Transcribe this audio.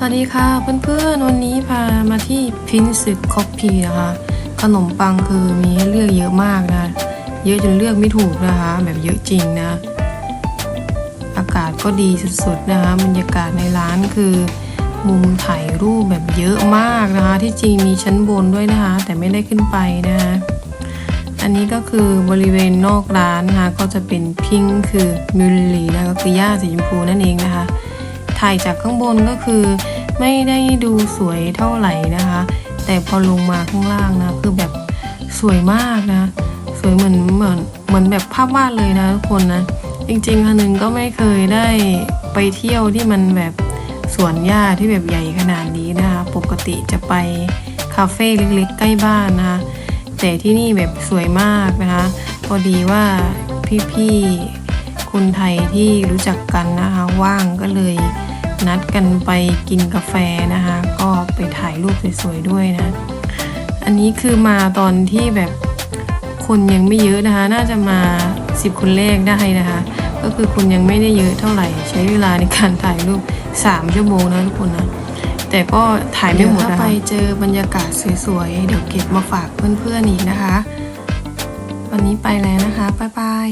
สวัสดีค่ะเพื่อนๆวันนี้พามาที่พินสึกคอฟฟี่นะคะ ขนมปังคือมีให้เลือกเยอะมากนะ เยอะจนเลือกไม่ถูกนะคะ แบบเยอะจริงนะ อากาศก็ดีสุดๆนะคะบรรยากาศในร้านคือ มุมถ่ายรูปแบบเยอะมากนะคะ ที่จริงมีชั้นบนด้วยนะคะ แต่ไม่ได้ขึ้นไปนะคะอันนี้ก็คือบริเวณนอกร้านนะคะก็จะเป็นพิงค์คือมิลลีนะก็คือหญ้าสีชมพูนั่นเองนะคะถ่ายจากข้างบนก็คือ ไม่ได้ดูสวยเท่าไหร่นะคะ แต่พอลงมาข้างล่างนะคือแบบสวยมากนะ สวยเหมือนเหมือนเหมือนแบบภาพวาดเลยนะทุกคนนะจริงๆคันนึงก็ไม่เคยได้ไปเที่ยวที่มันแบบสวนหญ้าที่แบบใหญ่ขนาดนี้นะคะปกติจะไปคาเฟ่เล็กๆ ใกล้บ้านนะคะแต่ที่นี่แบบสวยมากนะคะพอดีว่าพี่ๆคนไทยที่รู้จักกันนะคะว่างก็เลย นัดกันไปกินกาแฟนะคะ ก็ไปถ่ายรูปสวยๆด้วยนะ อันนี้คือมาตอนที่แบบคนยังไม่เยอะนะคะ น่าจะมา 10 คนแรกได้นะคะ ก็คือคนยังไม่ได้เยอะเท่าไหร่ ใช้เวลาในการถ่ายรูป 3 ชั่วโมงนะทุกคนนะ แต่ก็ถ่ายไม่หมดนะคะไปเจอบรรยากาศสวยๆ เดี๋ยวเก็บมาฝากเพื่อนๆอีกนะคะ วันนี้ไปแล้วนะคะ บ๊ายบาย